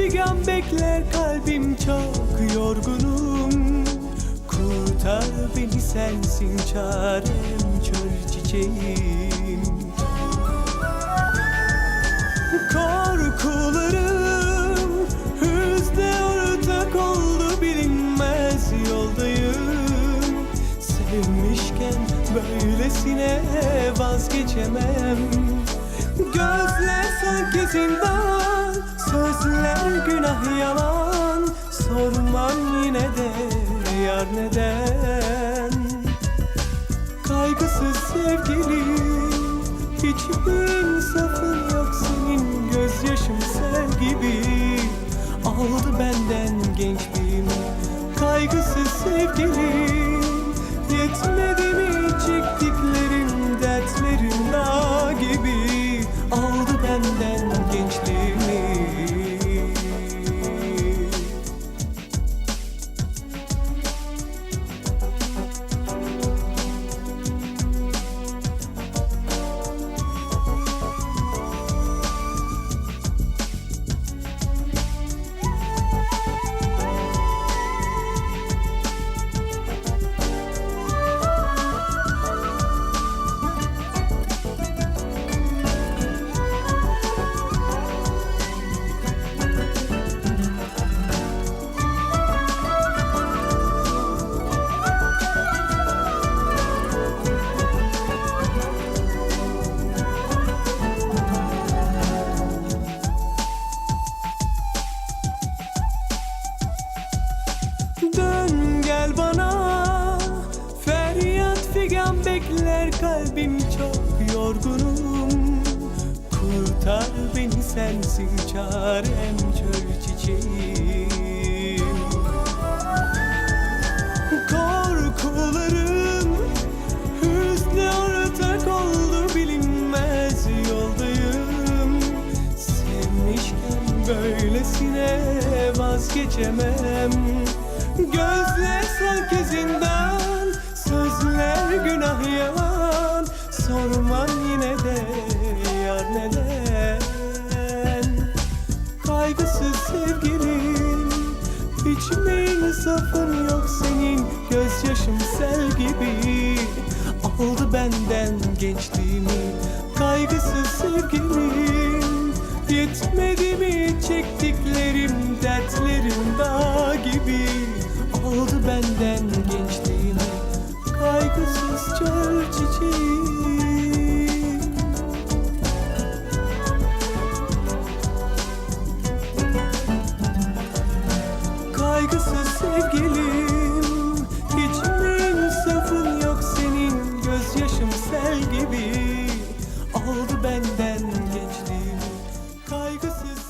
Feryat figan bekler kalbim çok yorgunum. Kurtar beni sensin çarem çöl çiçeğim. Korkularım hızla ortak oldu bilinmez yoldayım. Sevmişken böylesine vazgeçemem. Gözler sanki zindan Sözler günah yalan Sormam yine de yar neden? Kaygısız sevgilim Hiçbir insafın yok senin Gözyaşım sel gibi. Aldı benden kalbim çok yorgunum. Kurtar beni sensin çarem çöl çiçeğim. Korkularım hızla ortak oldu bilinmez yoldayım. Sevmişken böylesine vazgeçemem. Gözler sanki zindan Sözler günah yalan Sormam yine de yar neden? Kaygısız sevgilim Hiç mi insafın yok senin? Gözyaşım sel gibi Aldı benden gençliğimi. Kaygısız sevgilim Yetmedi mi çektiklerim Dertlerim dağ gibi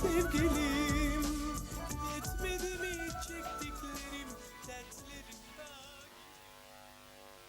sevgilim